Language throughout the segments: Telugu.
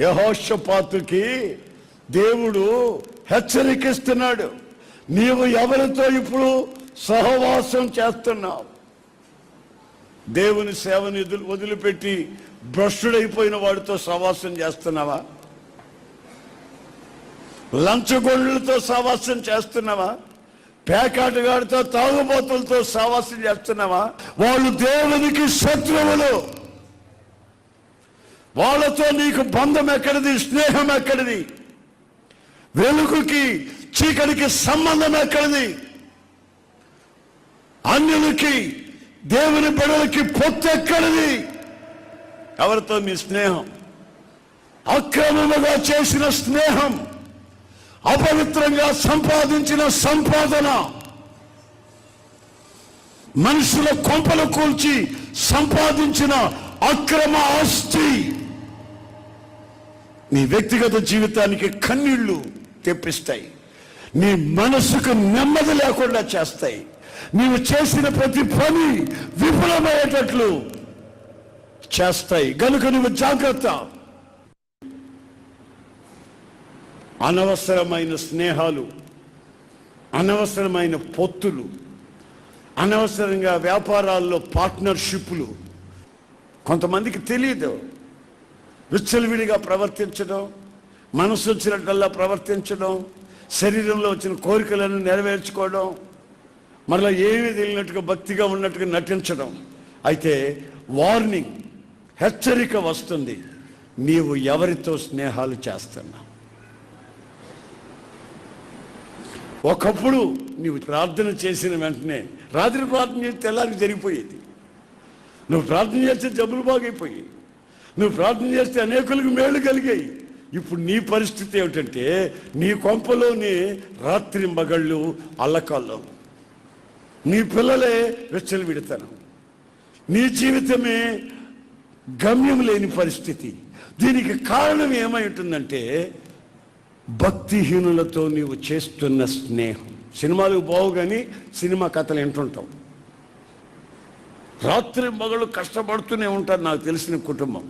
యహోషపాతుకి దేవుడు హెచ్చరికిస్తున్నాడు. నీవు ఎవరితో ఇప్పుడు సహవాసం చేస్తున్నావు? దేవుని సేవని నిధులు వదిలిపెట్టి భ్రష్టుడైపోయిన వాడితో సహవాసం చేస్తున్నావా? లంచగొండ్లతో సహవాసం చేస్తున్నావా? పేకాటగాడితో తాగుబోతులతో సహవాసం చేస్తున్నావా? వాళ్ళు దేవునికి శత్రువులు. వాళ్ళతో నీకు బంధం ఎక్కడిది? స్నేహం ఎక్కడిది? వెలుగుకి చీకటికి సంబంధం ఎక్కడిది? అన్యులకి దేవుని బిడలకి పొత్తు ఎక్కడిది? ఎవరితో? మీ స్నేహం. అక్రమముగా చేసిన స్నేహం. అపవిత్రంగా సంపాదించిన సంపాదన. మనుషుల కొంపలు కూల్చి సంపాదించిన అక్రమ ఆస్తి. నీ వ్యక్తిగత జీవితానికి కన్నీళ్ళు తెప్పిస్తాయి. నీ మనసుకు నెమ్మది లేకుండా చేస్తాయి. నీవు చేసిన ప్రతి పని విఫలమయ్యేటట్లు చేస్తాయి. గనుక నువ్వు జాగ్రత్త. అనవసరమైన స్నేహాలు అనవసరమైన పొత్తులు అనవసరంగా వ్యాపారాల్లో పార్ట్నర్షిప్లు కొంతమందికి తెలియదు. విచ్చలవిడిగా ప్రవర్తించడం మనసు వచ్చినట్టల్లా ప్రవర్తించడం శరీరంలో వచ్చిన కోరికలను నెరవేర్చుకోవడం మరలా ఏమీ తెలియనట్టుగా భక్తిగా ఉన్నట్టుగా నటించడం. అయితే వార్నింగ్ హెచ్చరిక వస్తుంది నీవు ఎవరితో స్నేహాలు చేస్తున్నావు ఒకప్పుడు నీవు ప్రార్థన చేసిన వెంటనే రాత్రి ప్రార్థన చేసి తెల్లారికి జరిగిపోయేది. నువ్వు ప్రార్థన చేస్తే జబ్బులు బాగైపోయాయి నువ్వు ప్రార్థన చేస్తే అనేకులకు మేలు కలిగాయి. ఇప్పుడు నీ పరిస్థితి ఏమిటంటే నీ కొంపలోని రాత్రి మగళ్ళు అల్లకాల్లో. నీ పిల్లలే వెచ్చలు విడతాను నీ జీవితమే గమ్యం లేని పరిస్థితి. దీనికి కారణం ఏమై ఉంటుందంటే భక్తిహీనులతో నీవు చేస్తున్న స్నేహం. సినిమాలకు బావు కానీ సినిమా కథలు వింటుంటాం రాత్రి మగళ్ళు కష్టపడుతూనే ఉంటారు నాకు తెలిసిన కుటుంబం.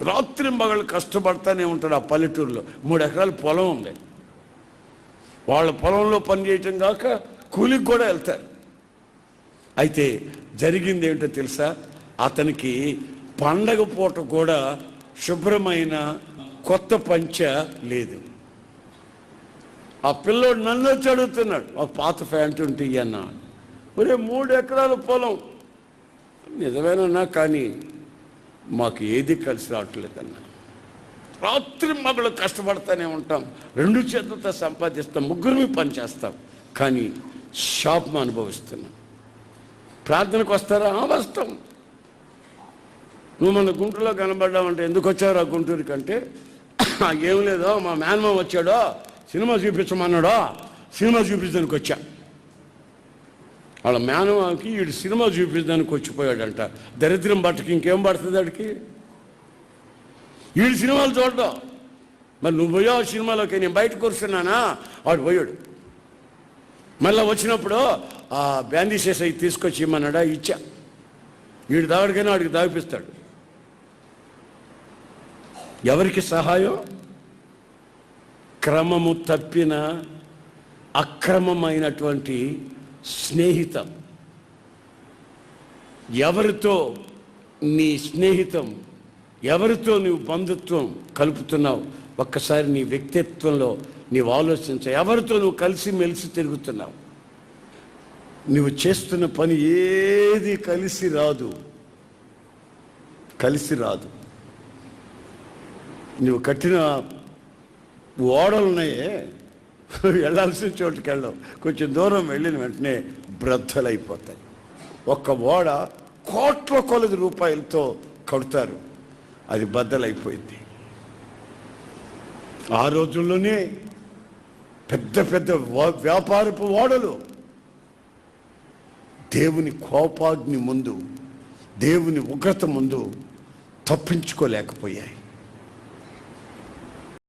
రాత్రి మగళ్ళు కష్టపడతానే ఉంటాడు ఆ పల్లెటూరులో. మూడు ఎకరాల పొలం ఉంది. వాళ్ళ పొలంలో పని చేయటం కాక కూలికి కూడా వెళ్తారు. అయితే జరిగింది ఏమిటో తెలుసా? అతనికి పండగ పూట కూడా శుభ్రమైన కొత్త పంచ లేదు. ఆ పిల్లోడు నన్ను వచ్చి అడుగుతున్నాడు ఒక పాత ప్యాంట్ ఉంటే అన్న ఒరే మూడు ఎకరాల పొలం. నిజమేనన్నా కానీ మాకు ఏది కలిసి రావట్లేదన్న. రాత్రి మగలు కష్టపడతానే ఉంటాం. రెండు చేతులతో సంపాదిస్తాం. ముగ్గురు పనిచేస్తాం కానీ షాప్ అనుభవిస్తున్నాం. ప్రార్థనకు వస్తారా? వస్తాం. నువ్వు మన గుంటూరులో కనబడ్డావంటే ఎందుకు వచ్చావు ఆ గుంటూరు కంటే? ఏం లేదో మా మేనమా వచ్చాడో? సినిమా చూపించమన్నాడో? సినిమా చూపించడానికి వచ్చా. వాళ్ళ మేనమాకి వీడు సినిమా చూపించడానికి వచ్చిపోయాడంట. దరిద్రం బట్టకి ఇంకేం పడుతుంది వాడికి వీడు సినిమాలు చూడడం. మరి నువ్వు పోయావు సినిమాలోకి నేను బయట కూర్చున్నానా? వాడు పోయాడు. మళ్ళీ వచ్చినప్పుడు ఆ బ్యాండీసెస్ అవి తీసుకొచ్చి ఇమ్మన్నాడా ఇచ్చా. వీడు దావడికైనా వాడికి దావిపిస్తాడు ఎవరికి సహాయం? క్రమము తప్పిన అక్రమమైనటువంటి స్నేహితం. ఎవరితో నీ స్నేహితం ఎవరితో నీవు బంధుత్వం కలుపుతున్నావు ఒక్కసారి నీ వ్యక్తిత్వంలో నీవు ఆలోచించ. ఎవరితో నువ్వు కలిసి మెలిసి తిరుగుతున్నావు? నువ్వు చేస్తున్న పని ఏది కలిసి రాదు. కలిసి రాదు. నువ్వు కట్టిన ఓడలున్నాయే. వెళ్ళాల్సిన చోటుకి వెళ్ళాం. కొంచెం దూరం వెళ్ళిన వెంటనే బ్రద్దలైపోతాయి ఒక్క ఓడ కోట్ల కొలది రూపాయలతో కడతారు. అది బద్దలైపోయింది. ఆ రోజుల్లోనే పెద్ద పెద్ద వ్యాపారపు ఓడలు. దేవుని కోపాగ్ని ముందు దేవుని ఉగ్రత ముందు తప్పించుకోలేకపోయాయి.